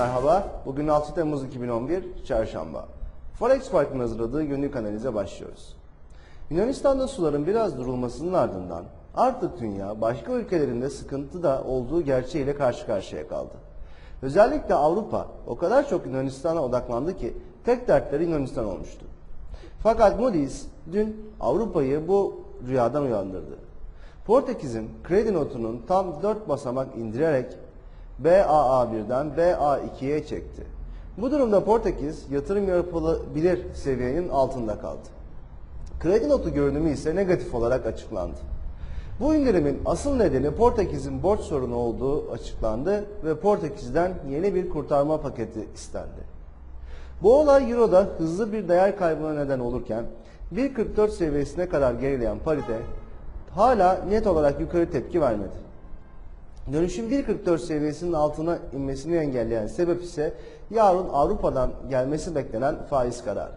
Merhaba, bugün 6 Temmuz 2011 Çarşamba. Forex Park'ın hazırladığı günlük analize başlıyoruz. Yunanistan'da suların biraz durulmasının ardından artık dünya başka ülkelerinde sıkıntı da olduğu gerçeğiyle karşı karşıya kaldı. Özellikle Avrupa o kadar çok Yunanistan'a odaklandı ki tek dertleri Yunanistan olmuştu. Fakat Moody's dün Avrupa'yı bu rüyadan uyandırdı. Portekiz'in kredi notunun tam 4 basamak indirerek BAA1'den BA2'ye çekti. Bu durumda Portekiz yatırım yapılabilir seviyenin altında kaldı. Kredi notu görünümü ise negatif olarak açıklandı. Bu indirimin asıl nedeni Portekiz'in borç sorunu olduğu açıklandı ve Portekiz'den yeni bir kurtarma paketi istendi. Bu olay Euro'da hızlı bir değer kaybına neden olurken 1.44 seviyesine kadar gerileyen parite hala net olarak yukarı tepki vermedi. Dönüşün 1.44 seviyesinin altına inmesini engelleyen sebep ise yarın Avrupa'dan gelmesi beklenen faiz kararı.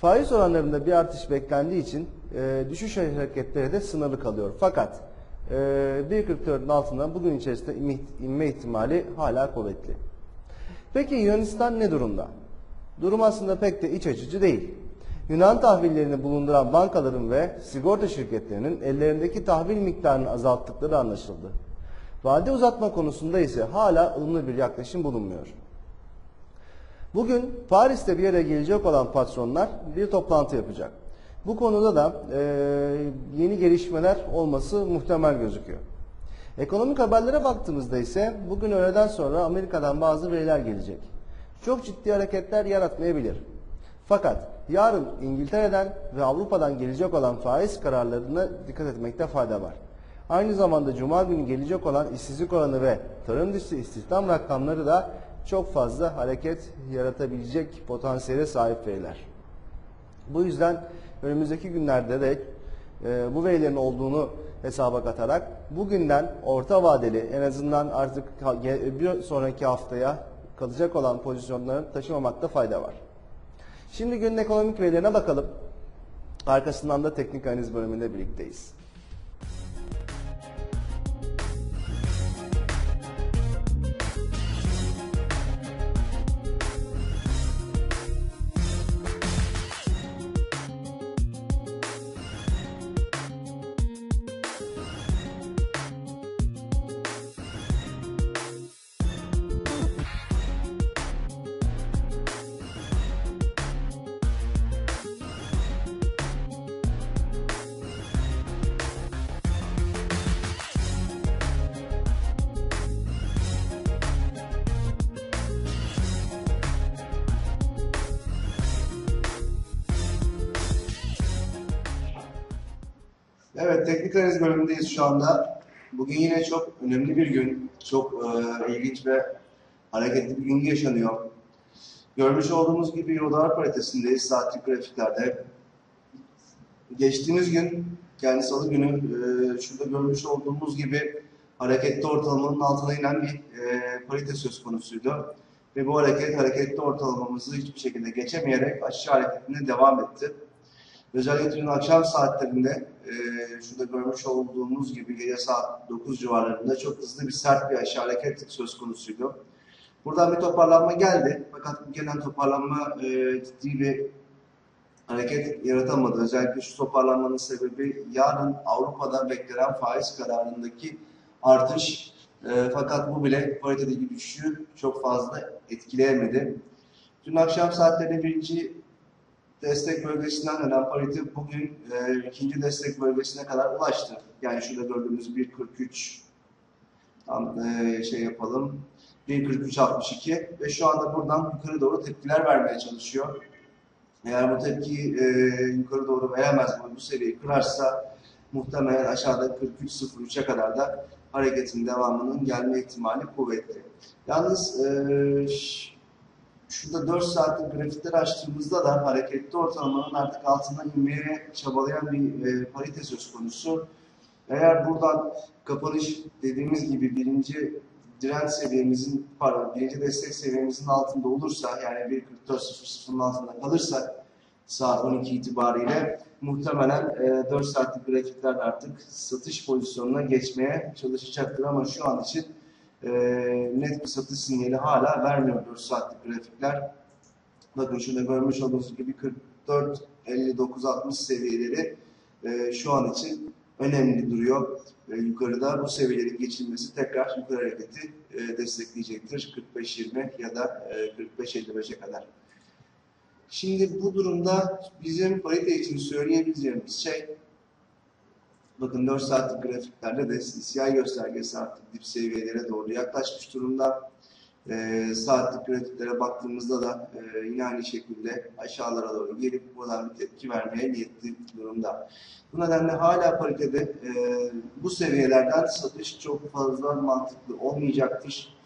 Faiz oranlarında bir artış beklendiği için e, düşüş hareketleri de sınırlı kalıyor. Fakat e, 1.44'ün altından bugün içerisinde inme, ihtimali hala kuvvetli. Peki Yunanistan ne durumda? Durum aslında pek de iç açıcı değil. Yunan tahvillerini bulunduran bankaların ve sigorta şirketlerinin ellerindeki tahvil miktarını azalttıkları anlaşıldı. Vade uzatma konusunda ise hala ılımlı bir yaklaşım bulunmuyor. Bugün Paris'te bir yere gelecek olan patronlar bir toplantı yapacak. Bu konuda da e, yeni gelişmeler olması muhtemel gözüküyor. Ekonomik haberlere baktığımızda ise bugün öğleden sonra Amerika'dan bazı veriler gelecek. Çok ciddi hareketler yaratmayabilir. Fakat yarın İngiltere'den ve Avrupa'dan gelecek olan faiz kararlarına dikkat etmekte fayda var. Aynı zamanda Cuma günü gelecek olan işsizlik oranı ve tarım dışı istihdam rakamları da çok fazla hareket yaratabilecek potansiyele sahip veriler. Bu yüzden önümüzdeki günlerde de e, bu verilerin olduğunu hesaba katarak bugünden orta vadeli en azından artık bir sonraki haftaya kalacak olan pozisyonları taşımamakta fayda var. Şimdi günün ekonomik verilerine bakalım. Arkasından da teknik analiz bölümünde birlikteyiz. Evet, teknik analiz bölümündeyiz şu anda. Bugün yine çok önemli bir gün, çok e, ilginç ve hareketli bir gün yaşanıyor. Görmüş olduğumuz gibi Euro-Dolar paritesindeyiz saatlik grafiklerde. Geçtiğimiz gün, yani salı günü, e, şurada görmüş olduğumuz gibi hareketli ortalamanın altına inen bir e, parite söz konusuydu. Ve bu hareket, hareketli ortalamamızı hiçbir şekilde geçemeyerek aşağı hareketine devam etti. Özellikle dün akşam saatlerinde e, şurada görmüş olduğumuz gibi gece saat 9 civarlarında çok hızlı bir sert bir aşağı hareket söz konusuydu. Buradan bir toparlanma geldi. Fakat bu gelen toparlanma e, ciddi bir hareket yaratamadı. Özellikle şu toparlanmanın sebebi yarın Avrupa'da beklenen faiz kararındaki artış. E, fakat bu bile paritedeki düşüşü çok fazla etkileyemedi. Dün akşam saatlerinde birinci destek bölgesinden dönen parite bugün e, ikinci destek bölgesine kadar ulaştı. Yani şurada gördüğümüz 1.43 tam e, şey yapalım. 1.43.62 ve şu anda buradan yukarı doğru tepkiler vermeye çalışıyor. Eğer bu tepkiyi e, yukarı doğru veremez bu, bu seviyeyi kırarsa muhtemelen aşağıda 43.03'e kadar da hareketin devamının gelme ihtimali kuvvetli. Yalnız e, şurada 4 saatlik grafikleri açtığımızda da hareketli ortalamanın artık altından inmeye çabalayan bir e, parite söz konusu. Eğer buradan kapanış dediğimiz gibi birinci direnç seviyemizin, pardon birinci destek seviyemizin altında olursa yani 1.44.00'ın altında kalırsak saat 12 itibariyle muhtemelen e, 4 saatlik grafikler artık satış pozisyonuna geçmeye çalışacaktır ama şu an için e, net bir satış sinyali hala vermiyor 4 saatlik grafikler. Bakın şurada görmüş olduğunuz gibi 44 59 60 seviyeleri e, şu an için önemli duruyor. E, yukarıda bu seviyelerin geçilmesi tekrar yukarı hareketi e, destekleyecektir. 45-20 ya da e, 45-55'e kadar. Şimdi bu durumda bizim parite için söyleyebileceğimiz şey bakın 4 saatlik grafiklerde de CCI göstergesi artık dip seviyelere doğru yaklaşmış durumda. E, saatlik grafiklere baktığımızda da e, yine aynı şekilde aşağılara doğru gelip buradan bir tepki vermeye niyetli durumda. Bu nedenle hala paritede e, bu seviyelerden satış çok fazla mantıklı olmayacaktır.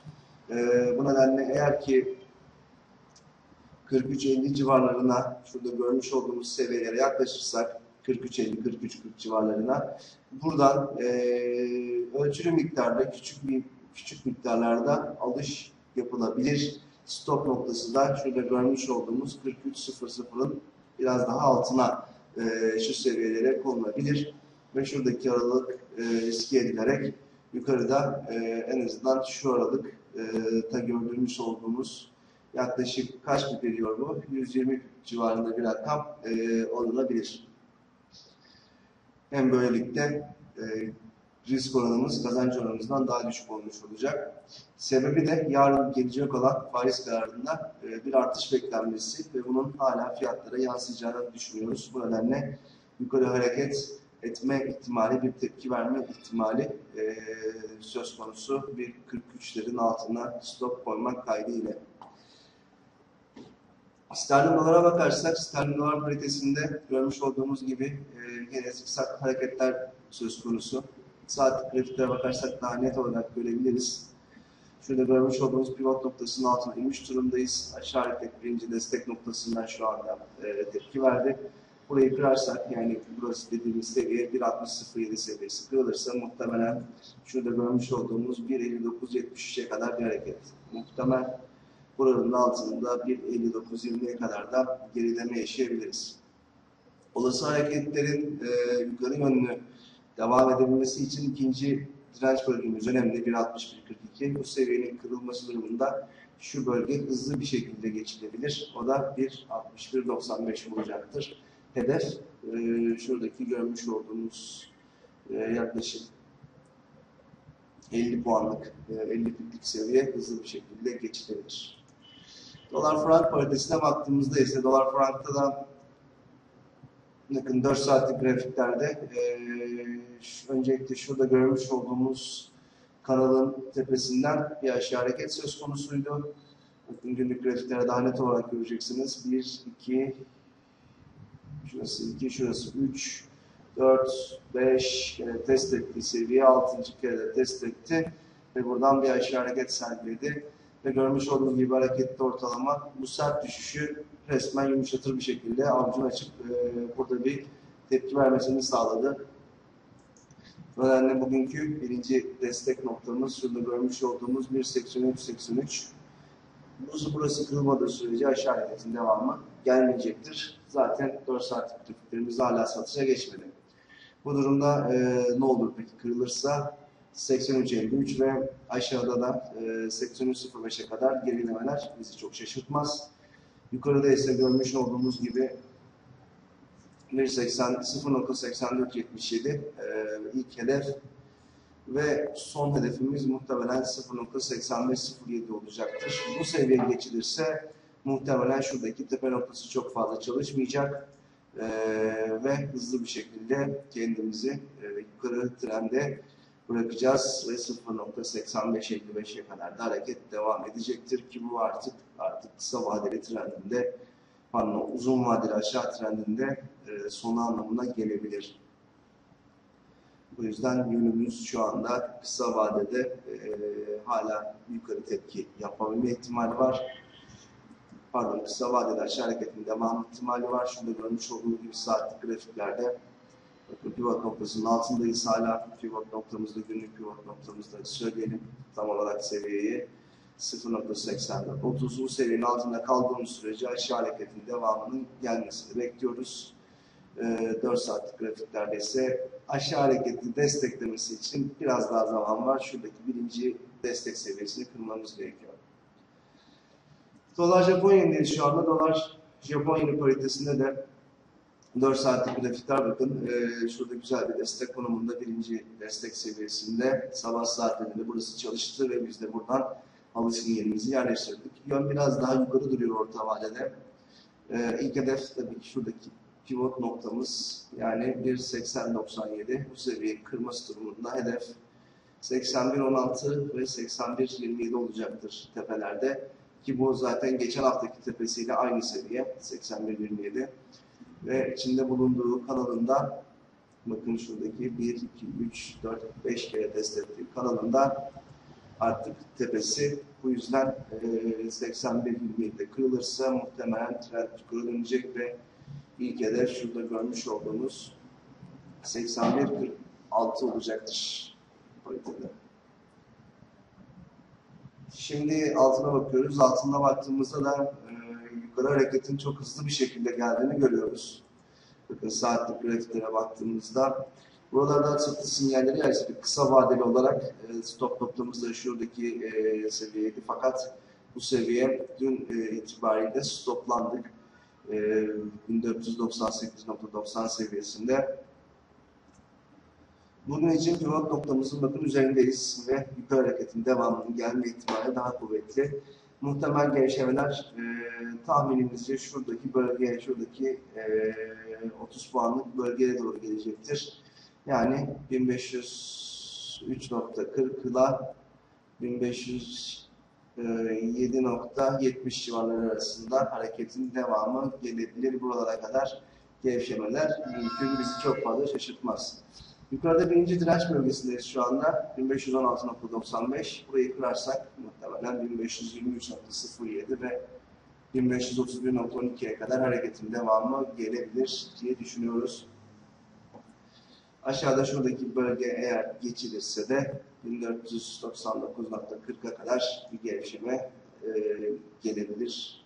E, bu nedenle eğer ki 43-50 civarlarına şurada görmüş olduğumuz seviyelere yaklaşırsak 43-50-43-40 civarlarına buradan e, ölçülü miktarda küçük bir küçük miktarlarda alış yapılabilir. Stop noktası da şurada görmüş olduğumuz 43.00'ın biraz daha altına e, şu seviyelere konulabilir. Ve şuradaki aralık e, riske edilerek yukarıda e, en azından şu aralık e, ta gördüğümüz olduğumuz yaklaşık kaç bir veriyor bu? 120 civarında bir rakam e, alınabilir. Hem böylelikle e, risk oranımız kazanç oranımızdan daha düşük olmuş olacak. Sebebi de yarın gelecek olan faiz kararında e, bir artış beklenmesi ve bunun hala fiyatlara yansıyacağını düşünüyoruz. Bu nedenle yukarı hareket etme ihtimali, bir tepki verme ihtimali e, söz konusu bir 43'lerin altına stop koymak kaydıyla. Sterlin dolara bakarsak, sterlin dolar paritesinde görmüş olduğumuz gibi e, yine zikzak hareketler söz konusu. Saatlik grafiklere bakarsak daha net olarak görebiliriz. Şurada görmüş olduğumuz pivot noktasının altına inmiş durumdayız. Aşağı hareket birinci destek noktasından şu anda e, tepki verdi. Burayı kırarsak yani burası dediğimiz seviye 1.60.07 seviyesi kırılırsa muhtemelen şurada görmüş olduğumuz 1.59.73'e kadar bir hareket. Muhtemel buranın altında 1.59.20'ye kadar da gerileme yaşayabiliriz. Olası hareketlerin e, yukarı yönlü devam edebilmesi için ikinci direnç bölgemiz önemli 1.61.42. Bu seviyenin kırılması durumunda şu bölge hızlı bir şekilde geçilebilir. O da 1.61.95 olacaktır. Hedef e, şuradaki görmüş olduğumuz e, yaklaşık 50 puanlık, e, 50 piplik seviye hızlı bir şekilde geçilebilir. Dolar frank paritesine baktığımızda ise dolar frankta da yakın 4 saatlik grafiklerde e, öncelikle şurada görmüş olduğumuz kanalın tepesinden bir aşağı hareket söz konusuydu. Bakın günlük grafiklere daha net olarak göreceksiniz. 1, 2, şurası 2, şurası 3, 4, 5 kere test etti seviye, 6. kere de test etti ve buradan bir aşağı hareket sergiledi. Ve görmüş olduğunuz gibi hareketli ortalama bu sert düşüşü resmen yumuşatır bir şekilde avucunu açıp e, burada bir tepki vermesini sağladı. Nedenle bugünkü birinci destek noktamız şurada görmüş olduğumuz 1.83.83. Burası, burası kırılmadığı sürece aşağı hareketin devamı gelmeyecektir. Zaten 4 saatlik grafiklerimiz hala satışa geçmedi. Bu durumda e, ne olur peki kırılırsa 83.53 ve aşağıda da e, 83.05'e kadar gerilemeler bizi çok şaşırtmaz. Yukarıda ise görmüş olduğumuz gibi 0.8477 e, ilk hedef ve son hedefimiz muhtemelen 0.8507 olacaktır. Bu seviye geçilirse muhtemelen şuradaki tepe noktası çok fazla çalışmayacak e, ve hızlı bir şekilde kendimizi e, yukarı trende bırakacağız ve 0.8555'e kadar da hareket devam edecektir ki bu artık artık kısa vadeli trendinde pardon uzun vadeli aşağı trendinde e, sonu anlamına gelebilir. Bu yüzden yönümüz şu anda kısa vadede e, hala yukarı tepki yapabilme ihtimali var. Pardon kısa vadede aşağı hareketin devam ihtimali var. Şurada görmüş olduğunuz gibi saatlik grafiklerde bakın pivot noktasının altındayız hala. Pivot noktamızda günlük pivot noktamızda söyleyelim tam olarak seviyeyi. 0.84. 30 bu seviyenin altında kaldığımız sürece aşağı hareketin devamının gelmesini bekliyoruz. e, 4 saatlik grafiklerde ise aşağı hareketi desteklemesi için biraz daha zaman var. Şuradaki birinci destek seviyesini kırmamız gerekiyor. Dolar Japon yenideyiz şu anda. Dolar Japon yeni paritesinde de 4 saatlik grafikler bakın. Ee, şurada güzel bir destek konumunda birinci destek seviyesinde sabah saatlerinde burası çalıştı ve biz de buradan alışın yerimizi yerleştirdik. Yön biraz daha yukarı duruyor orta vadede. Ee, ilk hedef tabii ki şuradaki pivot noktamız yani 1.80.97 bu seviyeyi kırması durumunda hedef 81.16 ve 81.27 olacaktır tepelerde. Ki bu zaten geçen haftaki tepesiyle aynı seviye 81.27 ve içinde bulunduğu kanalında bakın şuradaki 1, 2, 3, 4, 5 kere test ettiği kanalında artık tepesi bu yüzden e, 81.27'de kırılırsa muhtemelen trend dönecek ve ilk hedef şurada görmüş olduğumuz 81.46 olacaktır paritede. Şimdi altına bakıyoruz. Altına baktığımızda da e, yukarı hareketin çok hızlı bir şekilde geldiğini görüyoruz. Bakın saatlik grafiklere baktığımızda buralarda açıklı sinyalleri yani kısa vadeli olarak e, stop noktamız da şuradaki e, seviyeydi. Fakat bu seviye dün e, itibariyle stoplandık. E, 1498.90 seviyesinde. Bugün için pivot noktamızın bakın üzerindeyiz ve yukarı hareketin devamının gelme ihtimali daha kuvvetli. Muhtemel gevşemeler e, tahminimizce şuradaki bölgeye, şuradaki e, 30 puanlık bölgeye doğru gelecektir. Yani 1503.40 ile 1507.70 civarları arasında hareketin devamı gelebilir. Buralara kadar gevşemeler mümkün bizi çok fazla şaşırtmaz. Yukarıda birinci direnç bölgesindeyiz şu anda. 1516.95. Burayı kırarsak muhtemelen 1523.07 ve 1531.12'ye kadar hareketin devamı gelebilir diye düşünüyoruz. Aşağıda şuradaki bölge eğer geçilirse de 1499.40'a kadar bir gevşeme e, gelebilir.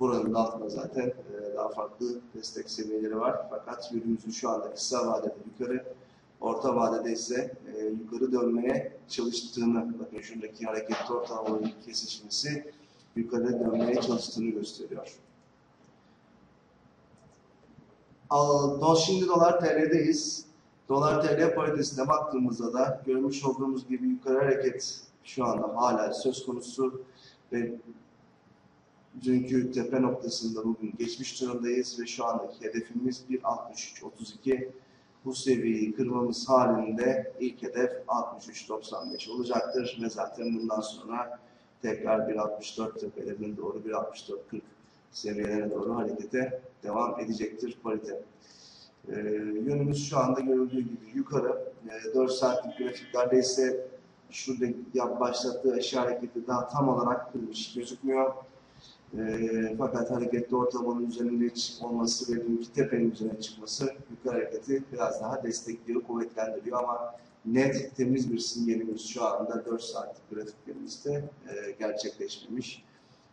Buranın altında zaten e, daha farklı destek seviyeleri var. Fakat yönümüzün şu anda kısa vadede yukarı, orta vadede ise e, yukarı dönmeye çalıştığını, bakın şuradaki hareketli ortalamanın kesişmesi yukarı dönmeye çalıştığını gösteriyor. Al, şimdi dolar TL'deyiz. Dolar TL paritesine baktığımızda da görmüş olduğumuz gibi yukarı hareket şu anda hala söz konusu ve dünkü tepe noktasında bugün geçmiş durumdayız ve şu andaki hedefimiz 1.63.32. Bu seviyeyi kırmamız halinde ilk hedef 63.95 olacaktır ve zaten bundan sonra tekrar 1.64 tepelerine doğru 1.64.40 seviyelerine doğru harekete devam edecektir parite. Ee, yönümüz şu anda görüldüğü gibi yukarı. Ee, 4 saatlik grafiklerde ise şurada başlattığı aşağı hareketi daha tam olarak kırmış gözükmüyor. E, fakat hareketli ortalamanın üzerinde olması ve dünkü tepenin üzerine çıkması yukarı hareketi biraz daha destekliyor, kuvvetlendiriyor ama net, temiz bir sinyalimiz şu anda 4 saatlik grafiklerimizde e, gerçekleşmemiş.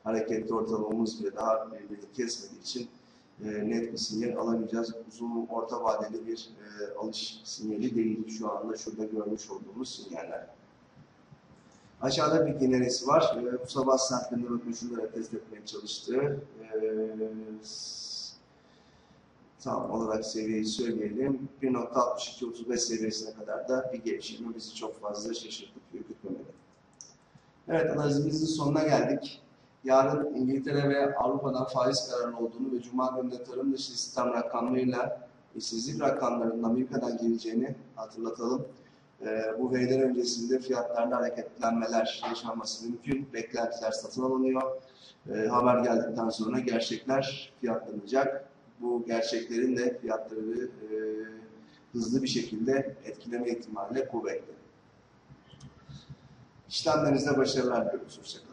Hareketli ortalamamız bile daha birbirini kesmediği için e, net bir sinyal alamayacağız. Uzun, orta vadeli bir e, alış sinyali değil şu anda şurada görmüş olduğumuz sinyaller. Aşağıda bir generesi var. E, saatlerinde bakın şunları test etmeye çalıştı. E, tam olarak seviyeyi söyleyelim. 1.62-35 seviyesine kadar da bir gelişme bizi çok fazla şaşırtıp ürkütmemeli. Evet analizimizin sonuna geldik. Yarın İngiltere ve Avrupa'dan faiz kararı olduğunu ve Cuma günü tarım dışı sistem rakamlarıyla işsizlik rakamlarının Amerika'dan geleceğini hatırlatalım. E, bu veriler öncesinde fiyatlarda hareketlenmeler yaşanması mümkün. Beklentiler satın alınıyor. E, haber geldikten sonra gerçekler fiyatlanacak. Bu gerçeklerin de fiyatları e, hızlı bir şekilde etkileme ihtimali kuvvetli. İşlemlerinizde başarılar diliyoruz. Hoşçakalın.